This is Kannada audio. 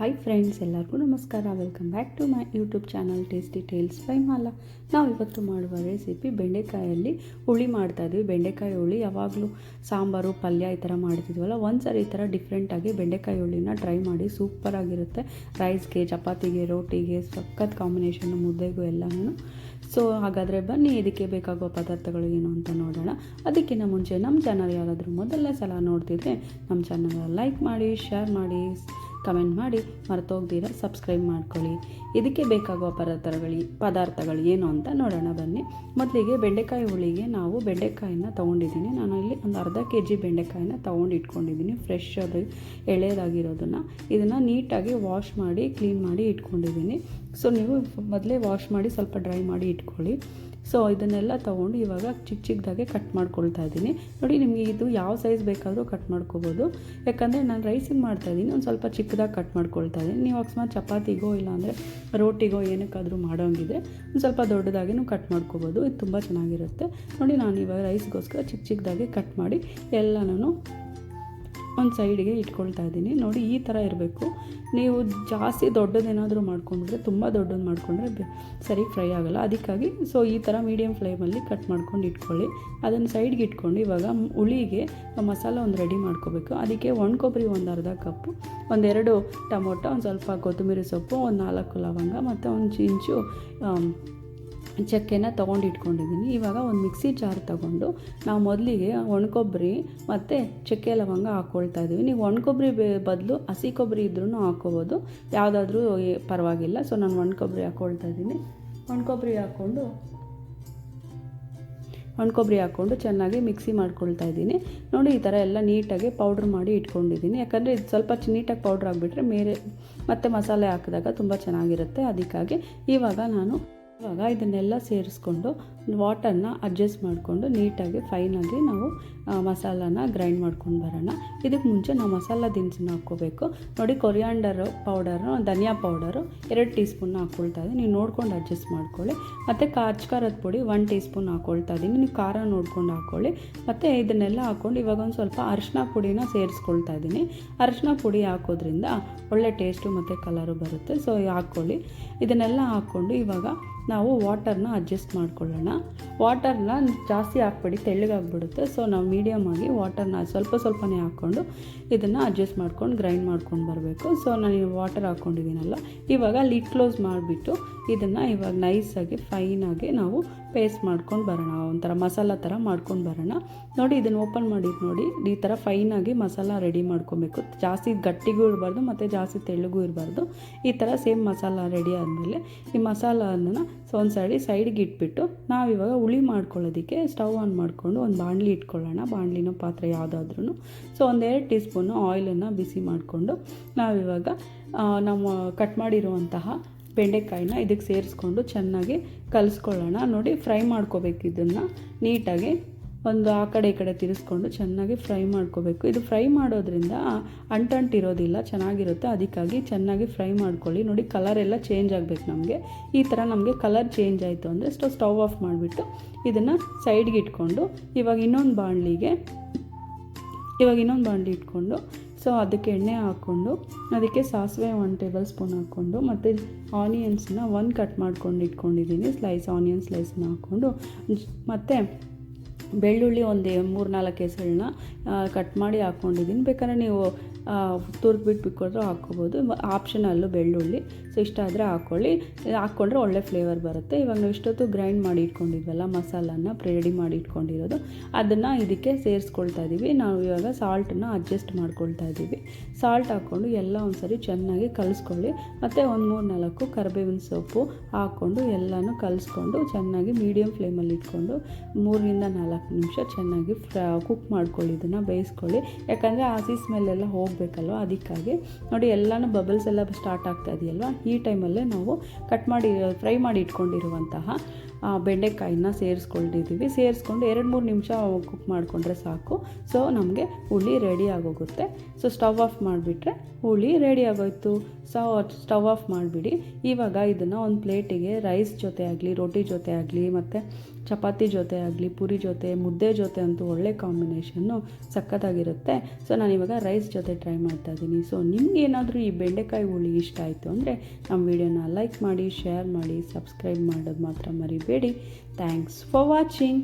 ಹಾಯ್ ಫ್ರೆಂಡ್ಸ್ ಎಲ್ಲರಿಗೂ ನಮಸ್ಕಾರ. Welcome back to my YouTube channel tasty tales by Mala ನಾವು ಇವತ್ತು ಮಾಡುವ ರೆಸಿಪಿ ಬೆಂಡೆಕಾಯಲ್ಲಿ ಹುಳಿ ಮಾಡ್ತಾ ಇದ್ವಿ. ಬೆಂಡೆಕಾಯಿ ಹುಳಿ ಯಾವಾಗಲೂ ಸಾಂಬಾರು, ಪಲ್ಯ ಈ ಥರ ಮಾಡ್ತಿದ್ವಲ್ಲ, ಒಂದು ಸಾರಿ ಈ ಥರ ಡಿಫ್ರೆಂಟಾಗಿ ಬೆಂಡೆಕಾಯಿ ಹುಳಿನ ಟ್ರೈ ಮಾಡಿ ಸೂಪರಾಗಿರುತ್ತೆ ರೈಸ್ಗೆ ಚಪಾತಿಗೆ, ರೋಟಿಗೆ, ಸಖತ್ ಕಾಂಬಿನೇಷನ್ ಮುದ್ದೆಗೂ ಎಲ್ಲನೂ. ಸೊ ಹಾಗಾದರೆ ಬನ್ನಿ, ಇದಕ್ಕೆ ಬೇಕಾಗುವ ಪದಾರ್ಥಗಳು ಏನು ಅಂತ ನೋಡೋಣ. ಅದಕ್ಕಿಂತ ಮುಂಚೆ ನಮ್ಮ ಚಾನಲ್ ಯಾರಾದರೂ ಮೊದಲನೇ ಸಲ ನೋಡ್ತಿದ್ರೆ ನಮ್ಮ ಚಾನಲ್ ಲೈಕ್ ಮಾಡಿ ಶೇರ್ ಮಾಡಿ ಕಮೆಂಟ್ ಮಾಡಿ ಮರೆತೋಗ್ದಿರ ಸಬ್ಸ್ಕ್ರೈಬ್ ಮಾಡ್ಕೊಳ್ಳಿ. ಇದಕ್ಕೆ ಬೇಕಾಗುವ ಪದಾರ್ಥಗಳು ಪದಾರ್ಥಗಳು ಏನು ಅಂತ ನೋಡೋಣ ಬನ್ನಿ. ಮೊದಲಿಗೆ ಬೆಂಡೆಕಾಯಿ ಹುಳಿಗೆ ನಾವು ಬೆಂಡೆಕಾಯಿನ ತೊಗೊಂಡಿದ್ದೀನಿ. ನಾನು ಇಲ್ಲಿ ಒಂದು ಅರ್ಧ ಕೆ ಜಿ ಬೆಂಡೆಕಾಯಿನ ತೊಗೊಂಡು ಇಟ್ಕೊಂಡಿದ್ದೀನಿ ಫ್ರೆಶ್ ಅದು, ಎಳೆಯದಾಗಿರೋದನ್ನು. ಇದನ್ನು ನೀಟಾಗಿ ವಾಶ್ ಮಾಡಿ, ಕ್ಲೀನ್ ಮಾಡಿ ಇಟ್ಕೊಂಡಿದ್ದೀನಿ. ಸೊ ನೀವು ಮೊದಲೇ ವಾಶ್ ಮಾಡಿ ಸ್ವಲ್ಪ ಡ್ರೈ ಮಾಡಿ ಇಟ್ಕೊಳ್ಳಿ. ಸೊ ಇದನ್ನೆಲ್ಲ ತೊಗೊಂಡು ಇವಾಗ ಚಿಕ್ಕ ಚಿಕ್ಕದಾಗೆ ಕಟ್ ಮಾಡ್ಕೊಳ್ತಾ ಇದ್ದೀನಿ. ನೋಡಿ, ನಿಮಗೆ ಇದು ಯಾವ ಸೈಜ್ ಬೇಕಾದರೂ ಕಟ್ ಮಾಡ್ಕೋಬೋದು. ಯಾಕಂದರೆ ನಾನು ರೈಸಿಗೆ ಮಾಡ್ತಾಯಿದ್ದೀನಿ ಒಂದು ಸ್ವಲ್ಪ ಚಿಕ್ಕದಾಗಿ ಕಟ್ ಮಾಡ್ಕೊಳ್ತಾ ಇದ್ದೀನಿ. ನೀವು ಅಕಸ್ಮಾತ್ ಚಪಾತಿಗೋ ಇಲ್ಲಾಂದರೆ ರೋಟಿಗೋ ಏನಕ್ಕಾದರೂ ಮಾಡೋಂಗಿದ್ರೆ ಒಂದು ಸ್ವಲ್ಪ ದೊಡ್ಡದಾಗಿನೂ ಕಟ್ ಮಾಡ್ಕೋಬೋದು. ಇದು ತುಂಬ ಚೆನ್ನಾಗಿರುತ್ತೆ. ನೋಡಿ, ನಾನು ಇವಾಗ ರೈಸ್ಗೋಸ್ಕರ ಚಿಕ್ಕ ಚಿಕ್ಕದಾಗಿ ಕಟ್ ಮಾಡಿ ಎಲ್ಲನೂ ಒಂದು ಸೈಡಿಗೆ ಇಟ್ಕೊಳ್ತಾ ಇದ್ದೀನಿ. ನೋಡಿ, ಈ ಥರ ಇರಬೇಕು. ನೀವು ಜಾಸ್ತಿ ದೊಡ್ಡದೇನಾದರೂ ಮಾಡ್ಕೊಂಡ್ರೆ, ತುಂಬ ದೊಡ್ಡದು ಮಾಡಿಕೊಂಡ್ರೆ ಸರಿ ಫ್ರೈ ಆಗೋಲ್ಲ. ಅದಕ್ಕಾಗಿ ಸೊ, ಈ ಥರ ಮೀಡಿಯಮ್ ಫ್ಲೇಮಲ್ಲಿ ಕಟ್ ಮಾಡ್ಕೊಂಡು ಇಟ್ಕೊಳ್ಳಿ. ಅದನ್ನು ಸೈಡ್ಗೆ ಇಟ್ಕೊಂಡು ಇವಾಗ ಹುಳಿಗೆ ಮಸಾಲ ಒಂದು ರೆಡಿ ಮಾಡ್ಕೋಬೇಕು. ಅದಕ್ಕೆ ಒಣ ಕೊಬ್ಬರಿ, ಒಂದು ಅರ್ಧ ಕಪ್ಪು ಒಂದೆರಡು ಟೊಮೊಟೊ, ಒಂದು ಸ್ವಲ್ಪ ಕೊತ್ತಂಬರಿ ಸೊಪ್ಪು, ಒಂದು ನಾಲ್ಕು ಲವಂಗ, ಮತ್ತು ಒಂದು ಚಿಂಚು ಚಕ್ಕೆನ ತೊಗೊಂಡು ಇಟ್ಕೊಂಡಿದ್ದೀನಿ. ಇವಾಗ ಒಂದು ಮಿಕ್ಸಿ ಜಾರ್ ತೊಗೊಂಡು ನಾವು ಮೊದಲಿಗೆ ಒಣಕೊಬ್ಬರಿ ಮತ್ತು ಚಕ್ಕೆ ಲವಂಗ ಹಾಕ್ಕೊಳ್ತಾ ಇದ್ದೀವಿ. ನೀವು ಒಣಕೊಬ್ಬರಿ ಬದಲು ಹಸಿ ಕೊಬ್ಬರಿ ಇದ್ರೂ ಹಾಕ್ಕೋಬೋದು ಯಾವುದಾದ್ರೂ ಪರವಾಗಿಲ್ಲ. ಸೊ, ನಾನು ಒಣಕೊಬ್ಬರಿ ಹಾಕ್ಕೊಳ್ತಾ ಇದ್ದೀನಿ. ಒಣಕೊಬ್ಬರಿ ಹಾಕ್ಕೊಂಡು ಒಣಕೊಬ್ಬರಿ ಹಾಕ್ಕೊಂಡು ಚೆನ್ನಾಗಿ ಮಿಕ್ಸಿ ಮಾಡ್ಕೊಳ್ತಾ ಇದ್ದೀನಿ. ನೋಡಿ, ಈ ಥರ ಎಲ್ಲ ನೀಟಾಗಿ ಪೌಡ್ರ್ ಮಾಡಿ ಇಟ್ಕೊಂಡಿದ್ದೀನಿ. ಯಾಕಂದರೆ ಇದು ಸ್ವಲ್ಪ ನೀಟಾಗಿ ಪೌಡ್ರ್ ಆಗಿಬಿಟ್ರೆ ಮೇಲೆ ಮತ್ತೆ ಮಸಾಲೆ ಹಾಕಿದಾಗ ತುಂಬ ಚೆನ್ನಾಗಿರುತ್ತೆ. ಅದಕ್ಕಾಗಿ ಇವಾಗ ನಾನು ಇವಾಗ ಇದನ್ನೆಲ್ಲ ಸೇರಿಸ್ಕೊಂಡು ವಾಟರ್ನ ಅಡ್ಜಸ್ಟ್ ಮಾಡಿಕೊಂಡು ನೀಟಾಗಿ ಫೈನಾಗಿ ನಾವು ಮಸಾಲಾನ ಗ್ರೈಂಡ್ ಮಾಡ್ಕೊಂಡು ಬರೋಣ. ಇದಕ್ಕೆ ಮುಂಚೆ ನಾವು ಮಸಾಲ ದಿನಸನ್ನ ಹಾಕ್ಕೋಬೇಕು. ನೋಡಿ, ಕೊರಿಯಾಂಡರ್ ಪೌಡರು, ಧನಿಯಾ ಪೌಡರು ಎರಡು ಟೀ ಸ್ಪೂನ್ ಹಾಕ್ಕೊಳ್ತಾ ಇದ್ದೀನಿ. ನೀವು ನೋಡ್ಕೊಂಡು ಅಡ್ಜಸ್ಟ್ ಮಾಡ್ಕೊಳ್ಳಿ. ಮತ್ತು ಖಾರದ ಪುಡಿ ಒನ್ ಟೀ ಸ್ಪೂನ್ ಹಾಕ್ಕೊಳ್ತಾ ಇದ್ದೀನಿ. ನೀವು ಖಾರ ನೋಡ್ಕೊಂಡು ಹಾಕ್ಕೊಳ್ಳಿ. ಮತ್ತು ಇದನ್ನೆಲ್ಲ ಹಾಕ್ಕೊಂಡು ಇವಾಗ ಒಂದು ಸ್ವಲ್ಪ ಅರಿಶಿನ ಪುಡಿನ ಸೇರಿಸ್ಕೊಳ್ತಾ ಇದ್ದೀನಿ. ಅರಿಶಿನ ಪುಡಿ ಹಾಕೋದ್ರಿಂದ ಒಳ್ಳೆ ಟೇಸ್ಟು ಮತ್ತು ಕಲರು ಬರುತ್ತೆ. ಸೊ, ಹಾಕ್ಕೊಳ್ಳಿ. ಇದನ್ನೆಲ್ಲ ಹಾಕ್ಕೊಂಡು ಇವಾಗ ನಾವು ವಾಟರ್ನ ಅಡ್ಜಸ್ಟ್ ಮಾಡ್ಕೊಳ್ಳೋಣ. ವಾಟರ್ನ ಜಾಸ್ತಿ ಹಾಕ್ಬೇಡಿ ತೆಳ್ಳಗಾಗ್ಬಿಡುತ್ತೆ ಸೊ ನಾವು ಮೀಡಿಯಮ್ ಆಗಿ ವಾಟರ್ನ ಸ್ವಲ್ಪ ಸ್ವಲ್ಪನೇ ಹಾಕ್ಕೊಂಡು ಇದನ್ನು ಅಡ್ಜಸ್ಟ್ ಮಾಡ್ಕೊಂಡು ಗ್ರೈಂಡ್ ಮಾಡ್ಕೊಂಡು ಬರಬೇಕು. ಸೊ ನಾನು ವಾಟರ್ ಹಾಕ್ಕೊಂಡಿದ್ದೀನಲ್ಲ, ಇವಾಗ ಲಿಡ್ ಕ್ಲೋಸ್ ಮಾಡಿಬಿಟ್ಟು ಇದನ್ನು ಇವಾಗ ನೈಸಾಗಿ ಫೈನಾಗಿ ನಾವು ಪೇಸ್ಟ್ ಮಾಡ್ಕೊಂಡು ಬರೋಣ, ಒಂಥರ ಮಸಾಲ ಥರ ಮಾಡ್ಕೊಂಡು ಬರೋಣ. ನೋಡಿ, ಇದನ್ನು ಓಪನ್ ಮಾಡಿದ್ದು ನೋಡಿ, ಈ ಥರ ಫೈನಾಗಿ ಮಸಾಲ ರೆಡಿ ಮಾಡ್ಕೊಬೇಕು. ಜಾಸ್ತಿ ಗಟ್ಟಿಗೂ ಇರಬಾರ್ದು, ಮತ್ತು ಜಾಸ್ತಿ ತೆಳ್ಳಗೂ ಇರಬಾರ್ದು. ಈ ಥರ ಸೇಮ್ ಮಸಾಲ ರೆಡಿ ಆದಮೇಲೆ ಈ ಮಸಾಲನ ಸೊ ಒಂದು ಸೈಡಿ, ಸೈಡ್ಗೆ ಇಟ್ಬಿಟ್ಟು ನಾವಿವಾಗ ಹುಳಿ ಮಾಡ್ಕೊಳ್ಳೋದಕ್ಕೆ ಸ್ಟವ್ ಆನ್ ಮಾಡಿಕೊಂಡು ಒಂದು ಬಾಣಲಿ ಇಟ್ಕೊಳ್ಳೋಣ. ಬಾಣಲಿನೋ ಪಾತ್ರೆ ಯಾವುದಾದ್ರೂ ಸೊ ಒಂದೆರಡು ಟೀ ಸ್ಪೂನು ಆಯಿಲನ್ನು ಬಿಸಿ ಮಾಡಿಕೊಂಡು ನಾವಿವಾಗ ನಾವು ಕಟ್ ಮಾಡಿರುವಂತಹ ಬೆಂಡೆಕಾಯಿನ ಇದಕ್ಕೆ ಸೇರಿಸ್ಕೊಂಡು ಚೆನ್ನಾಗಿ ಕಲಿಸ್ಕೊಳ್ಳೋಣ. ನೋಡಿ, ಫ್ರೈ ಮಾಡ್ಕೋಬೇಕು ಇದನ್ನು. ನೀಟಾಗಿ ಒಂದು ಆ ಕಡೆ ಈ ಕಡೆ ತಿರ್ಸ್ಕೊಂಡು ಚೆನ್ನಾಗಿ ಫ್ರೈ ಮಾಡ್ಕೋಬೇಕು. ಇದು ಫ್ರೈ ಮಾಡೋದ್ರಿಂದ ಅಂಟಂಟಿರೋದಿಲ್ಲ, ಚೆನ್ನಾಗಿರುತ್ತೆ. ಅದಕ್ಕಾಗಿ ಚೆನ್ನಾಗಿ ಫ್ರೈ ಮಾಡ್ಕೊಳ್ಳಿ. ನೋಡಿ, ಕಲರ್ ಎಲ್ಲ ಚೇಂಜ್ ಆಗಬೇಕು ನಮಗೆ. ಈ ಥರ ನಮಗೆ ಕಲರ್ ಚೇಂಜ್ ಆಯಿತು ಅಂದರೆ ಸ್ಟವ್ ಸ್ಟವ್ ಆಫ್ ಮಾಡಿಬಿಟ್ಟು ಇದನ್ನು ಸೈಡ್ಗೆ ಇಟ್ಕೊಂಡು ಇವಾಗ ಇನ್ನೊಂದು ಬಾಣಲಿಗೆ, ಇವಾಗ ಇನ್ನೊಂದು ಬಾಣಲಿ ಇಟ್ಕೊಂಡು ಸೊ ಅದಕ್ಕೆ ಎಣ್ಣೆ ಹಾಕ್ಕೊಂಡು, ಅದಕ್ಕೆ ಸಾಸಿವೆ ಒನ್ ಟೇಬಲ್ ಸ್ಪೂನ್ ಹಾಕ್ಕೊಂಡು, ಮತ್ತು ಆನಿಯನ್ಸನ್ನ ಒಂದು ಕಟ್ ಮಾಡ್ಕೊಂಡು ಇಟ್ಕೊಂಡಿದ್ದೀನಿ. ಸ್ಲೈಸ್ ಆನಿಯನ್ ಸ್ಲೈಸನ್ನ ಹಾಕ್ಕೊಂಡು, ಮತ್ತು ಬೆಳ್ಳುಳ್ಳಿ ಒಂದು ಮೂರು ನಾಲ್ಕು ಹೆಸರನ್ನ ಕಟ್ ಮಾಡಿ ಹಾಕ್ಕೊಂಡಿದ್ದೀನಿ ಬೇಕಾದ್ರೆ ನೀವು ತುರ್ದ್ಬಿಟ್ಟು ಬಿಟ್ಕೊಟ್ರೆ ಹಾಕ್ಕೋಬೋದು. ಆಪ್ಷನಲ್ಲು ಬೆಳ್ಳುಳ್ಳಿ. ಸೊ ಇಷ್ಟ ಆದರೆ ಹಾಕ್ಕೊಳ್ಳಿ ಹಾಕ್ಕೊಂಡ್ರೆ ಒಳ್ಳೆ ಫ್ಲೇವರ್ ಬರುತ್ತೆ. ಇವಾಗ ನಾವು ಇಷ್ಟೊತ್ತು ಗ್ರೈಂಡ್ ಮಾಡಿ ಇಟ್ಕೊಂಡಿದ್ವಲ್ಲ ಮಸಾಲನ ರೆಡಿ ಮಾಡಿ ಇಟ್ಕೊಂಡಿರೋದು. ಅದನ್ನು ಇದಕ್ಕೆ ಸೇರಿಸ್ಕೊಳ್ತಾ ಇದ್ದೀವಿ ನಾವು ಇವಾಗ ಸಾಲ್ಟನ್ನ ಅಡ್ಜಸ್ಟ್ ಮಾಡ್ಕೊಳ್ತಾ ಇದ್ದೀವಿ ಸಾಲ್ಟ್ ಹಾಕ್ಕೊಂಡು ಎಲ್ಲ ಒಂದ್ಸರಿ ಚೆನ್ನಾಗಿ ಕಲಿಸ್ಕೊಳ್ಳಿ. ಮತ್ತು ಒಂದು ಮೂರು ನಾಲ್ಕು ಕರಿಬೇವಿನ ಸೊಪ್ಪು ಹಾಕ್ಕೊಂಡು ಎಲ್ಲನೂ ಕಲಿಸ್ಕೊಂಡು ಚೆನ್ನಾಗಿ ಮೀಡಿಯಮ್ ಫ್ಲೇಮಲ್ಲಿ ಇಟ್ಕೊಂಡು ಮೂರರಿಂದ ನಾಲ್ಕು ನಿಮಿಷ ಚೆನ್ನಾಗಿ ಫ್ರೈ, ಕುಕ್ ಮಾಡ್ಕೊಳ್ಳಿ, ಇದನ್ನು ಬೇಯಿಸ್ಕೊಳ್ಳಿ. ಯಾಕಂದರೆ ಆಸಿ ಸ್ಮೆಲ್ಲೆಲ್ಲ ಹೋಗಬೇಕಲ್ವ? ಅದಕ್ಕಾಗಿ. ನೋಡಿ, ಎಲ್ಲನೂ ಬಬಲ್ಸ್ ಎಲ್ಲ ಸ್ಟಾರ್ಟ್ ಆಗ್ತಾ ಇದೆಯಲ್ವ? ಈ ಟೈಮಲ್ಲೇ ನಾವು ಕಟ್ ಮಾಡಿ ಫ್ರೈ ಮಾಡಿ ಇಟ್ಕೊಂಡಿರುವಂತಹ ಬೆಂಡೆಕಾಯಿನ ಸೇರಿಸ್ಕೊಂಡಿದ್ದೀವಿ. ಸೇರಿಸ್ಕೊಂಡು ಎರಡು ಮೂರು ನಿಮಿಷ ಕುಕ್ ಮಾಡಿಕೊಂಡ್ರೆ ಸಾಕು. ಸೊ ನಮಗೆ ಹುಳಿ ರೆಡಿ ಆಗೋಗುತ್ತೆ. ಸೊ ಸ್ಟವ್ ಆಫ್ ಮಾಡಿಬಿಟ್ರೆ ಹುಳಿ ರೆಡಿ ಆಗೋಯ್ತು. ಸೊ ಸ್ಟವ್ ಆಫ್ ಮಾಡಿಬಿಡಿ. ಇವಾಗ ಇದನ್ನು ಒಂದು ಪ್ಲೇಟಿಗೆ ರೈಸ್ ಜೊತೆ ಆಗಲಿ, ರೋಟಿ ಜೊತೆ ಆಗಲಿ, ಮತ್ತು ಚಪಾತಿ ಜೊತೆ ಆಗಲಿ, ಪೂರಿ ಜೊತೆ, ಮುದ್ದೆ ಜೊತೆ ಅಂತೂ ಒಳ್ಳೆ ಕಾಂಬಿನೇಷನ್ನು ಸಖತ್ತಾಗಿರುತ್ತೆ. ಸೊ ನಾನು ಇವಾಗ ರೈಸ್ ಜೊತೆ ಟ್ರೈ ಮಾಡ್ತಾ ಇದ್ದೀನಿ. ಸೊ ನಿಮ್ಗೆ ಏನಾದರೂ ಈ ಬೆಂಡೆಕಾಯಿ ಹುಳಿ ಇಷ್ಟ ಆಯಿತು ಅಂದರೆ ನಮ್ಮ ವಿಡಿಯೋನ ಲೈಕ್ ಮಾಡಿ ಶೇರ್ ಮಾಡಿ ಸಬ್ಸ್ಕ್ರೈಬ್ ಮಾಡೋದು ಮಾತ್ರ ಮರಿಬೇಡಿ. Thanks for watching